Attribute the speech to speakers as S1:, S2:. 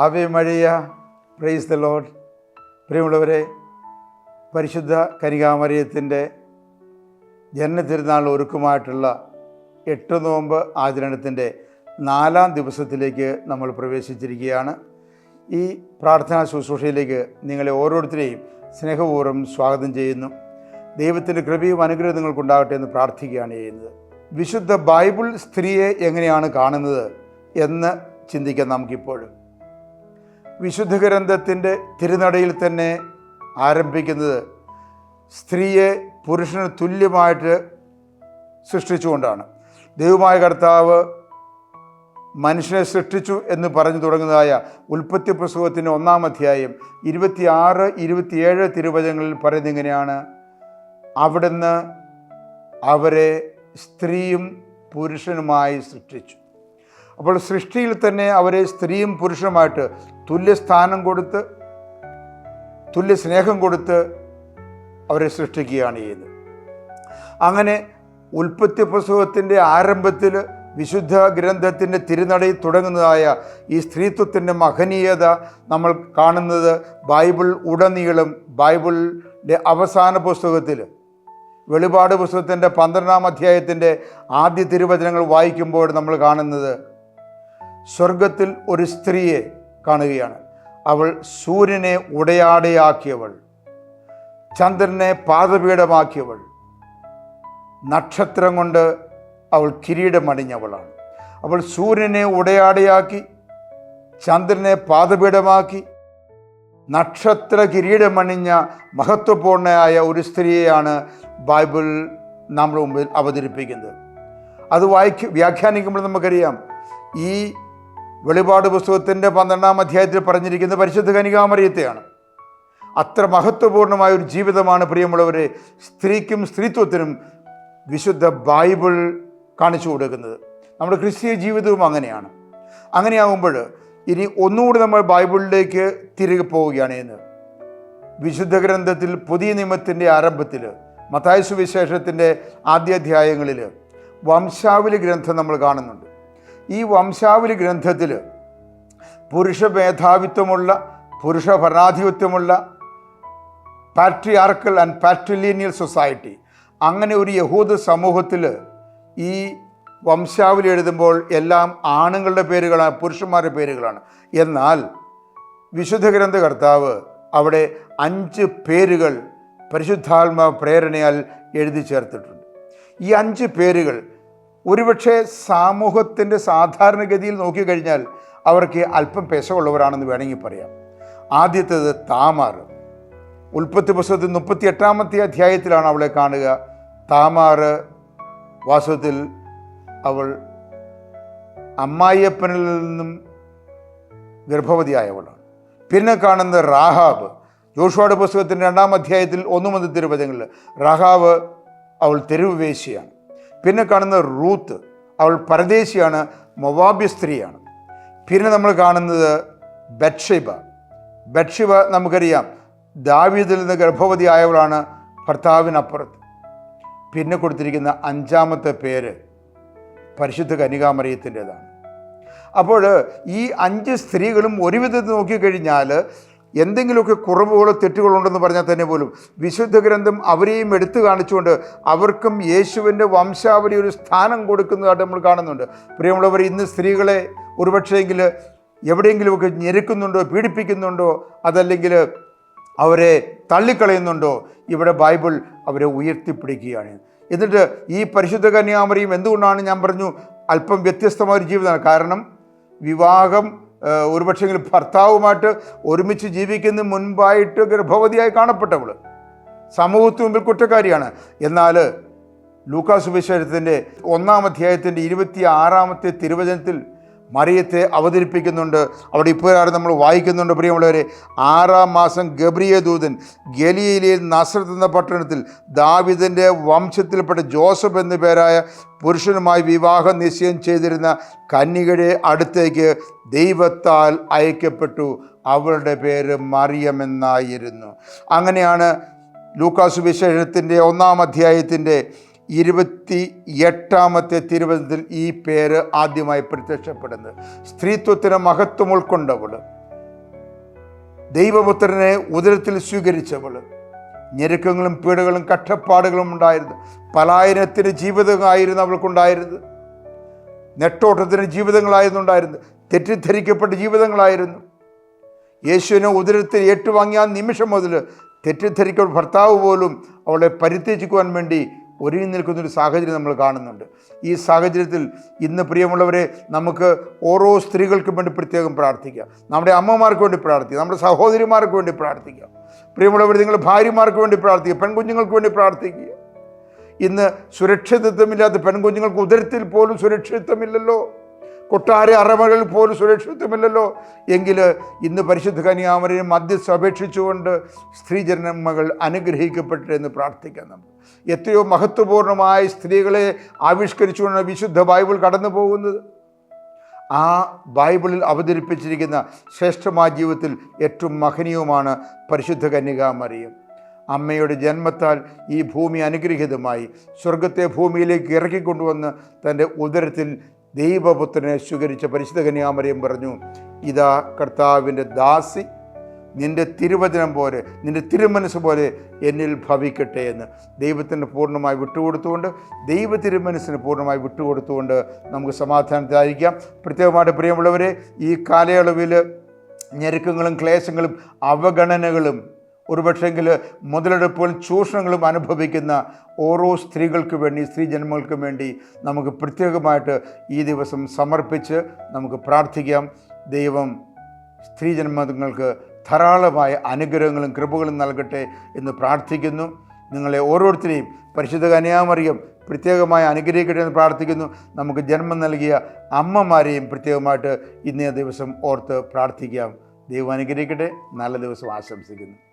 S1: ആവേ മഴയ praise the load പ്രിയമുള്ളവരെ പരിശുദ്ധ കനികാമറിയത്തിന്റെ ജന്മതിരുനാൾ ഒരുക്കുമായിട്ടുള്ള എട്ട് നോമ്പ് ആചരണത്തിന്റെ നാലാം ദിവസത്തിലേക്ക് നമ്മൾ പ്രവേശിച്ചിരിക്കുകയാണ്. ഈ പ്രാർത്ഥനാ ശുശ്രൂഷയിലേക്ക് നിങ്ങളെ ഓരോരുത്തരെയും സ്നേഹപൂർവം സ്വാഗതം ചെയ്യുന്നു. ദൈവത്തിന്റെ കൃപയും അനുഗ്രഹം നിങ്ങൾക്കുണ്ടാകട്ടെ എന്ന് പ്രാർത്ഥിക്കുകയാണ് ചെയ്യുന്നത്. വിശുദ്ധ ബൈബിൾ സ്ത്രീയെ എങ്ങനെയാണ് കാണുന്നത് എന്ന് ചിന്തിക്കാം നമുക്കിപ്പോഴും. വിശുദ്ധ ഗ്രന്ഥത്തിന്റെ തിരുനടയിൽ തന്നെ ആരംഭിക്കുന്നത് സ്ത്രീയെ പുരുഷന് തുല്യമായിട്ട് സൃഷ്ടിച്ചുകൊണ്ടാണ്. ദൈവമായ കർത്താവ് മനുഷ്യനെ സൃഷ്ടിച്ചു എന്ന് പറഞ്ഞു തുടങ്ങുന്നതായ ഉൽപ്പത്തി പുസ്തകത്തിന്റെ ഒന്നാം അധ്യായം ഇരുപത്തിയാറ് ഇരുപത്തിയേഴ് തിരുവചനങ്ങളിൽ പറയുന്നത് ഇങ്ങനെയാണ്. അവിടുന്ന് അവരെ സ്ത്രീയും പുരുഷനുമായി സൃഷ്ടിച്ചു. അപ്പോൾ സൃഷ്ടിയിൽ തന്നെ അവരെ സ്ത്രീയും പുരുഷനുമായിട്ട് തുല്യ സ്ഥാനം കൊടുത്ത് തുല്യ സ്നേഹം കൊടുത്ത് അവരെ സൃഷ്ടിക്കുകയാണ് ചെയ്യുന്നത്. അങ്ങനെ ഉൽപ്പത്തി പുസ്തകത്തിന്റെ ആരംഭത്തിൽ വിശുദ്ധ ഗ്രന്ഥത്തിന്റെ തിരുനടയിൽ തുടങ്ങുന്നതായ ഈ സ്ത്രീത്വത്തിന്റെ മഹനീയത നമ്മൾ കാണുന്നത് ബൈബിൾ ഉടനീളം ബൈബിളിന്റെ അവസാന പുസ്തകത്തിൽ വെളിപാട് പുസ്തകത്തിന്റെ പന്ത്രണ്ടാം അധ്യായത്തിന്റെ ആദ്യ തിരുവചനങ്ങൾ വായിക്കുമ്പോൾ നമ്മൾ കാണുന്നത് സ്വർഗത്തിൽ ഒരു സ്ത്രീയെ കാണുകയാണ്. അവൾ സൂര്യനെ ഉടയാടയാക്കിയവൾ ചന്ദ്രനെ പാദപീഠമാക്കിയവൾ നക്ഷത്രം കൊണ്ട് അവൾ കിരീടമണിഞ്ഞവളാണ്. അവൾ സൂര്യനെ ഉടയാടയാക്കി ചന്ദ്രനെ പാദപീഠമാക്കി നക്ഷത്ര കിരീടമണിഞ്ഞ മഹത്വപൂർണയായ ഒരു സ്ത്രീയെയാണ് ബൈബിൾ നമ്മുടെ മുമ്പിൽ അവതരിപ്പിക്കുന്നത്. അത് വായിക്ക് വ്യാഖ്യാനിക്കുമ്പോൾ നമുക്കറിയാം ഈ വെളിപാട് പുസ്തകത്തിന്റെ പന്ത്രണ്ടാം അധ്യായത്തിൽ പറഞ്ഞിരിക്കുന്ന പരിശുദ്ധ കനികാമറിയത്തെയാണ്. അത്ര മഹത്വപൂർണമായ ഒരു ജീവിതമാണ് പ്രിയമുള്ളവരെ സ്ത്രീക്കും സ്ത്രീത്വത്തിനും വിശുദ്ധ ബൈബിൾ കാണിച്ചു കൊടുക്കുന്നത്. നമ്മുടെ ക്രിസ്തീയ ജീവിതവും അങ്ങനെയാണ്. അങ്ങനെയാകുമ്പോൾ ഇനി ഒന്നുകൂടി നമ്മൾ ബൈബിളിലേക്ക് തിരികെ പോവുകയാണ് എന്ന് വിശുദ്ധ ഗ്രന്ഥത്തിൽ പുതിയ നിയമത്തിന്റെ ആരംഭത്തിൽ മത്തായ സുവിശേഷത്തിന്റെ ആദ്യാധ്യായങ്ങളിൽ വംശാവലി ഗ്രന്ഥം നമ്മൾ കാണുന്നുണ്ട്. ഈ വംശാവലി ഗ്രന്ഥത്തിൽ പുരുഷ മേധാവിത്വമുള്ള പുരുഷ ഭരണാധിപത്യമുള്ള പാട്രിയാർക്കൽ ആൻഡ് പാട്രിലീനിയൽ സൊസൈറ്റി അങ്ങനെ ഒരു യഹൂദ സമൂഹത്തിൽ ഈ വംശാവലി എഴുതുമ്പോൾ എല്ലാം ആണുങ്ങളുടെ പേരുകളാണ് പുരുഷന്മാരുടെ പേരുകളാണ്. എന്നാൽ വിശുദ്ധ ഗ്രന്ഥകർത്താവ് അവിടെ അഞ്ച് പേരുകൾ പരിശുദ്ധാത്മ പ്രേരണയാൽ എഴുതി ചേർത്തിട്ടുണ്ട്. ഈ അഞ്ച് പേരുകൾ ഒരുപക്ഷെ സമൂഹത്തിന്റെ സാധാരണഗതിയിൽ നോക്കിക്കഴിഞ്ഞാൽ അവർക്ക് അല്പം പെശമുള്ളവരാണെന്ന് വേണമെങ്കിൽ പറയാം. ആദ്യത്തേത് താമാർ. ഉൽപ്പത്തി പുസ്തകത്തിൽ മുപ്പത്തി എട്ടാമത്തെ അധ്യായത്തിലാണ് അവളെ കാണുക. താമാർ വാസ്തവത്തിൽ അവൾ അമ്മായിയപ്പനിൽ നിന്നും ഗർഭവതിയായവളാണ്. പിന്നെ കാണുന്നത് റാഹാബ്. ജോഷുവാട് പുസ്തകത്തിന്റെ രണ്ടാം അധ്യായത്തിൽ ഒന്നു മുതൽ തിരുവചങ്ങളിൽ റാഹാബ് അവൾ തെരുവ് വേശിയാണ് പിന്നെ കാണുന്ന റൂത്ത് അവൾ പരദേശിയാണ് മൊവാബ്യ സ്ത്രീയാണ്. പിന്നെ നമ്മൾ കാണുന്നത് ബത്ഷിബ. ബത്ഷിബ നമുക്കറിയാം ദാവീദിൽ നിന്ന് ഗർഭവതിയായവളാണ് ഭർത്താവിനപ്പുറത്ത്. പിന്നെ കൊടുത്തിരിക്കുന്ന അഞ്ചാമത്തെ പേര് പരിശുദ്ധ കനികാമറിയത്തിന്റെതാണ് അപ്പോൾ ഈ അഞ്ച് സ്ത്രീകളും ഒരുവിധത്തിൽ നോക്കിക്കഴിഞ്ഞാൽ എന്തെങ്കിലുമൊക്കെ കുറവുകളോ തെറ്റുകളോ ഉണ്ടെന്ന് പറഞ്ഞാൽ തന്നെ പോലും വിശുദ്ധ ഗ്രന്ഥം അവരെയും എടുത്തു കാണിച്ചുകൊണ്ട് അവർക്കും യേശുവിന്റെ വംശാവലി ഒരു സ്ഥാനം കൊടുക്കുന്നതായിട്ട് നമ്മൾ കാണുന്നുണ്ട്. പ്രിയമുള്ളവർ ഇന്ന് സ്ത്രീകളെ ഒരുപക്ഷെങ്കിൽ എവിടെയെങ്കിലുമൊക്കെ ഞെരുക്കുന്നുണ്ടോ പീഡിപ്പിക്കുന്നുണ്ടോ അതല്ലെങ്കിൽ അവരെ തള്ളിക്കളയുന്നുണ്ടോ ഇവിടെ ബൈബിൾ അവരെ ഉയർത്തിപ്പിടിക്കുകയാണ്. എന്നിട്ട് ഈ പരിശുദ്ധ കന്യാമറിയും എന്തുകൊണ്ടാണ് ഞാൻ പറഞ്ഞു അല്പം വ്യത്യസ്തമായ ഒരു ജീവിതമാണ്? കാരണം വിവാഹം ഏഹ്, ഒരുപക്ഷെങ്കിലും ഭർത്താവുമായിട്ട് ഒരുമിച്ച് ജീവിക്കുന്ന മുൻപായിട്ട് ഗർഭവതിയായി കാണപ്പെട്ടവൾ സമൂഹത്തിന് മുമ്പിൽ കുറ്റക്കാരിയാണ്. എന്നാൽ ലൂക്കാസ് വിശേഷത്തിന്റെ ഒന്നാം അധ്യായത്തിന്റെ ഇരുപത്തി ആറാമത്തെ തിരുവചനത്തിൽ മറിയത്തെ അവതരിപ്പിക്കുന്നുണ്ട്. അവിടെ ഇപ്പോഴാണ് നമ്മൾ വായിക്കുന്നുണ്ട് പ്രിയമുള്ളവരെ. ആറാം മാസം ഗബ്രിയ ദൂതൻ ഗലിയയിലെ നസ്രത്ത് എന്ന പട്ടണത്തിൽ ദാവിദിന്റെ വംശത്തിൽപ്പെട്ട ജോസഫ് എന്ന പേരായ പുരുഷനുമായി വിവാഹം നിശ്ചയം ചെയ്തിരുന്ന കന്യകയുടെ അടുത്തേക്ക് ദൈവത്താൽ അയക്കപ്പെട്ടു. അവളുടെ പേര് മറിയമെന്നായിരുന്നു അങ്ങനെയാണ് ലൂക്കാസ് വിശേഷത്തിന്റെ ഒന്നാം അധ്യായത്തിന്റെ ഇരുപത്തി എട്ടാമത്തെ തിരുവചനത്തിൽ ഈ പേര് ആദ്യമായി പ്രത്യക്ഷപ്പെടുന്നത്. സ്ത്രീത്വത്തിന് മഹത്വം ഉൾക്കൊണ്ടവൾ ദൈവപുത്രനെ ഉദരത്തിൽ സ്വീകരിച്ചവൾ ഞെരുക്കങ്ങളും പീഡകളും കഷ്ടപ്പാടുകളും ഉണ്ടായിരുന്നു. പലായനത്തിന് ജീവിതമായിരുന്നു അവൾക്കുണ്ടായിരുന്നത്. നെട്ടോട്ടത്തിന് ജീവിതങ്ങളായിരുന്നു ഉണ്ടായിരുന്നത്. തെറ്റിദ്ധരിക്കപ്പെട്ട ജീവിതങ്ങളായിരുന്നു. യേശുവിനെ ഉദരത്തിൽ ഏറ്റുവാങ്ങിയ നിമിഷം മുതൽ തെറ്റിദ്ധരിക്കപ്പെട്ട ഭർത്താവ് പോലും അവളെ പരിത്യജിക്കുവാൻ വേണ്ടി ഒരുങ്ങി നിൽക്കുന്നൊരു സാഹചര്യം നമ്മൾ കാണുന്നുണ്ട്. ഈ സാഹചര്യത്തിൽ ഇന്ന് പ്രിയമുള്ളവരെ നമുക്ക് ഓരോ സ്ത്രീകൾക്കും വേണ്ടി പ്രത്യേകം പ്രാർത്ഥിക്കാം. നമ്മുടെ അമ്മമാർക്ക് വേണ്ടി പ്രാർത്ഥിക്കുക നമ്മുടെ സഹോദരിമാർക്ക് വേണ്ടി പ്രാർത്ഥിക്കാം. പ്രിയമുള്ളവർ നിങ്ങൾ ഭാര്യമാർക്ക് വേണ്ടി പ്രാർത്ഥിക്കുക. പെൺകുഞ്ഞുങ്ങൾക്ക് വേണ്ടി പ്രാർത്ഥിക്കുക. ഇന്ന് സുരക്ഷിതത്വമില്ലാത്ത പെൺകുഞ്ഞുങ്ങൾക്ക് ഉദരത്തിൽ പോലും സുരക്ഷിതത്വമില്ലല്ലോ. കൊട്ടാര അറമകൾ പോലും സുരക്ഷിതത്വമില്ലല്ലോ. എങ്കിൽ ഇന്ന് പരിശുദ്ധ കന്യാമരയും മധ്യസ്ഥ അപേക്ഷിച്ചുകൊണ്ട് സ്ത്രീജന്മകൾ അനുഗ്രഹിക്കപ്പെട്ടു എന്ന് പ്രാർത്ഥിക്കാം നമ്മൾ. എത്രയോ മഹത്വപൂർണമായ സ്ത്രീകളെ ആവിഷ്കരിച്ചുകൊണ്ടാണ് വിശുദ്ധ ബൈബിൾ കടന്നു പോകുന്നത്. ആ ബൈബിളിൽ അവതരിപ്പിച്ചിരിക്കുന്ന ശ്രേഷ്ഠമായ ജീവിതത്തിൽ ഏറ്റവും മഹനീയവുമാണ് പരിശുദ്ധ കന്യകാമറിയം അമ്മയുടെ ജന്മത്താൽ ഈ ഭൂമി അനുഗ്രഹീതമായി സ്വർഗത്തെ ഭൂമിയിലേക്ക് ഇറക്കിക്കൊണ്ടുവന്ന് തന്റെ ഉദരത്തിൽ ദൈവപുത്രനെ സ്വീകരിച്ച പരിശുദ്ധ കന്യാമറിയം പറഞ്ഞു ഇതാ കർത്താവിന്റെ ദാസി നിന്റെ തിരുവചനം പോലെ നിന്റെ തിരുമനസ് പോലെ എന്നിൽ ഭവിക്കട്ടെ എന്ന്. ദൈവത്തിന് പൂർണമായി വിട്ടുകൊടുത്തുകൊണ്ട് ദൈവ തിരുമനസ്സിന് പൂർണമായി വിട്ടുകൊടുത്തുകൊണ്ട് നമുക്ക് സമാധാനത്തിലായിരിക്കാം. പ്രത്യേകമായിട്ട് പ്രിയമുള്ളവരെ ഈ കാലയളവിൽ ഞെരുക്കങ്ങളും ക്ലേശങ്ങളും അവഗണനകളും ഒരുപക്ഷെങ്കിൽ മുതലെടുപ്പുകളും ചൂഷണങ്ങളും അനുഭവിക്കുന്ന ഓരോ സ്ത്രീകൾക്ക് വേണ്ടി സ്ത്രീ ജന്മങ്ങൾക്കും വേണ്ടി നമുക്ക് പ്രത്യേകമായിട്ട് ഈ ദിവസം സമർപ്പിച്ച് നമുക്ക് പ്രാർത്ഥിക്കാം. ദൈവം സ്ത്രീ ജന്മങ്ങൾക്ക് ധാരാളമായ അനുഗ്രഹങ്ങളും കൃപകളും നൽകട്ടെ എന്ന് പ്രാർത്ഥിക്കുന്നു. നിങ്ങളെ ഓരോരുത്തരെയും പരിശുദ്ധ കന്യാമറിയം പ്രത്യേകമായി അനുഗ്രഹിക്കട്ടെ എന്ന് പ്രാർത്ഥിക്കുന്നു. നമുക്ക് ജന്മം നൽകിയ അമ്മമാരെയും പ്രത്യേകമായിട്ട് ഇന്നേ ദിവസം ഓർത്ത് പ്രാർത്ഥിക്കാം. ദൈവം അനുഗ്രഹിക്കട്ടെ. നല്ല ദിവസം ആശംസിക്കുന്നു.